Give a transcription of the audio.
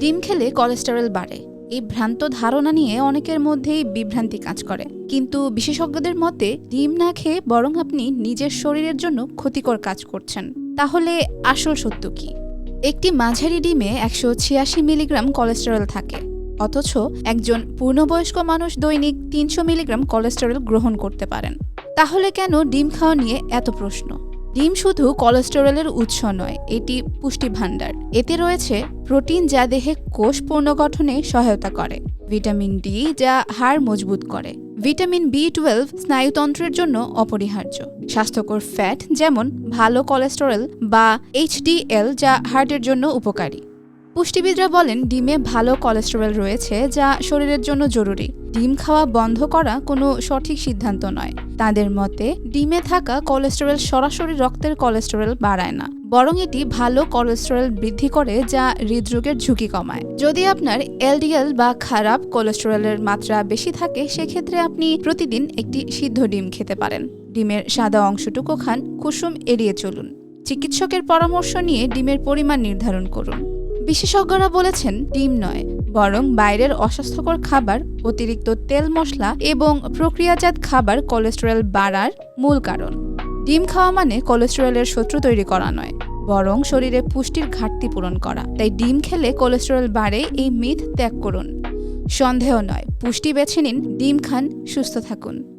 ডিম খেলে কোলেস্টেরল বাড়ে। এই ভ্রান্ত ধারণা নিয়ে অনেকের মধ্যেই বিভ্রান্তি কাজ করে। কিন্তু বিশেষজ্ঞদের মতে, ডিম না খেয়ে বরং আপনি নিজের শরীরের জন্য ক্ষতিকর কাজ করছেন। তাহলে আসল সত্য কি? একটি মাঝারি ডিমে একশো ছিয়াশি মিলিগ্রাম কোলেস্টেরল থাকে। অথচ একজন পূর্ণবয়স্ক মানুষ দৈনিক তিনশো মিলিগ্রাম কোলেস্টেরল গ্রহণ করতে পারেন। তাহলে কেন ডিম খাওয়া নিয়ে এত প্রশ্ন? ডিম শুধু কোলেস্টেরলের উৎস নয়, এটি পুষ্টি ভাণ্ডার এতে রয়েছে প্রোটিন যা দেহে কোষ পুনর্গঠনে সহায়তা করে, ভিটামিন ডি যা হাড় মজবুত করে। ভিটামিন বি টুয়েলভ স্নায়ুতন্ত্রের জন্য অপরিহার্য। স্বাস্থ্যকর ফ্যাট যেমন ভালো কোলেস্টেরল বা এইচডিএল যা হার্টের জন্য উপকারী। পুষ্টিবিদরা বলেন, ডিমে ভালো কোলেস্টেরল রয়েছে যা শরীরের জন্য জরুরি। ডিম খাওয়া বন্ধ করা কোনো সঠিক সিদ্ধান্ত নয়। তাদের মতে, ডিমে থাকা কোলেস্টেরল সরাসরি রক্তের কোলেস্টেরল বাড়ায় না, বরং এটি ভালো কোলেস্টেরল বৃদ্ধি করে যা হৃদরোগের ঝুঁকি কমায়। যদি আপনার এলডিএল বা খারাপ কোলেস্টেরলের মাত্রা বেশি থাকে, সেক্ষেত্রে আপনি প্রতিদিন একটি সিদ্ধ ডিম খেতে পারেন। ডিমের সাদা অংশটুকু খান, কুসুম এড়িয়ে চলুন। চিকিৎসকের পরামর্শ নিয়ে ডিমের পরিমাণ নির্ধারণ করুন। বিশেষজ্ঞরা বলেছেন ডিম নয়, বরং বাইরের অস্বাস্থ্যকর খাবার, অতিরিক্ত তেল মশলা এবং প্রক্রিয়াজাত খাবার কোলেস্টেরল বাড়ার মূল কারণ। ডিম খাওয়া মানে কোলেস্টেরলের শত্রু তৈরি করা নয়, বরং শরীরে পুষ্টির ঘাটতি পূরণ করা। তাই ডিম খেলে কোলেস্টেরল বাড়ে এই মিথ ত্যাগ করুন। সন্দেহ নয়, পুষ্টি বেছে নিন, ডিম খান, সুস্থ থাকুন।